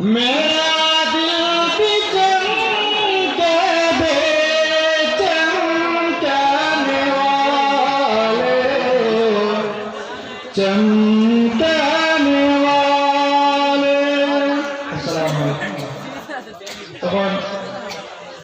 मेरा दिल भी चम के बेचम जाने वाले। चमकाने वाले। अस्सलाम वालेकुम तो